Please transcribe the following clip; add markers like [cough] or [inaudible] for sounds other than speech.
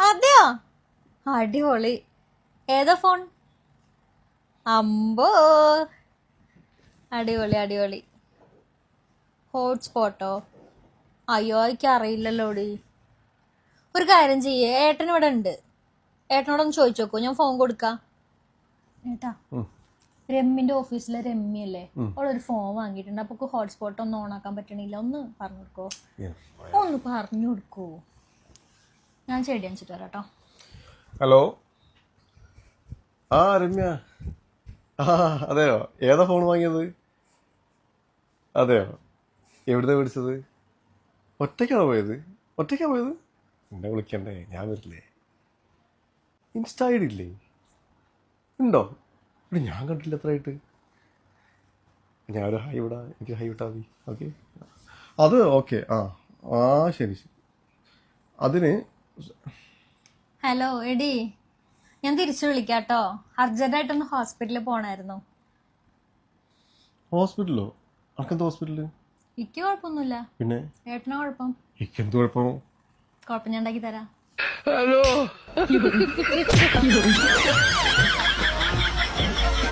അതെയോ? അടിപൊളി. ഏതാ ഫോൺ? അമ്പോ. അടിപൊളി അടിപൊളി. ഹോട്ട്സ്പോട്ടോ? അയ്യോ എനിക്ക് അറിയില്ലല്ലോടി ഒരു കാര്യം ചെയ്യേ. ഏട്ടൻ ഇവിടെ ഉണ്ട്. ഏട്ടനോടൊന്ന് ചോദിച്ചു നോക്കൂ ഞാൻ ഫോൺ കൊടുക്കാം. ഏട്ടാ രമ്മിന്റെ ഓഫീസിലെ രമ്യല്ലേ അവളൊരു ഫോൺ വാങ്ങിയിട്ടുണ്ട്. അപ്പൊ ഹോട്ട്സ്പോട്ട് ഒന്ന് ഓൺ ആക്കാൻ പറ്റണില്ല. ഒന്ന് പറഞ്ഞു കൊടുക്കോ? ഒന്ന് പറഞ്ഞു കൊടുക്കൂ. ഞാൻ ചെടി അണിച്ചിട്ട് വരാം കേട്ടോ. ഹലോ? ആ രമ്യ. ആ അതെയോ? ഏതാ ഫോൺ വാങ്ങിയത്? അതെയോ? എവിടുന്ന മേടിച്ചത്? ഒറ്റയ്ക്കാണോ പോയത്? ഒറ്റയ്ക്കാ പോയത്? എന്നെ വിളിക്കണ്ടേ? ഞാൻ വരില്ലേ? ഇൻസ്റ്റ ഇല്ലേ? ഉണ്ടോ? ഇവിടെ ഞാൻ കണ്ടില്ല എത്രയായിട്ട് ഞാനൊരു ഹൈ വിടാ എനിക്ക് ഹൈ വിട്ടാൽ മതി. ഓക്കെ അത് ഓക്കെ ആ ആ ശരി ശരി. അതിന് ഹലോ എടി. ഞാൻ തിരിച്ചു വിളിക്കാട്ടോ. അർജന്റായിട്ടൊന്ന് ഹോസ്പിറ്റലിൽ പോണായിരുന്നു. ഹോസ്പിറ്റലോ? അർക്കെന്ത് ഹോസ്പിറ്റൽ? എനിക്ക് കുഴപ്പമൊന്നുമില്ല. പിന്നെ? ഏട്ടനോ കുഴപ്പം. എനിക്കെന്ത് കുഴപ്പം? കുഴപ്പം ഞാൻ ഉണ്ടാക്കി തരാം. [laughs]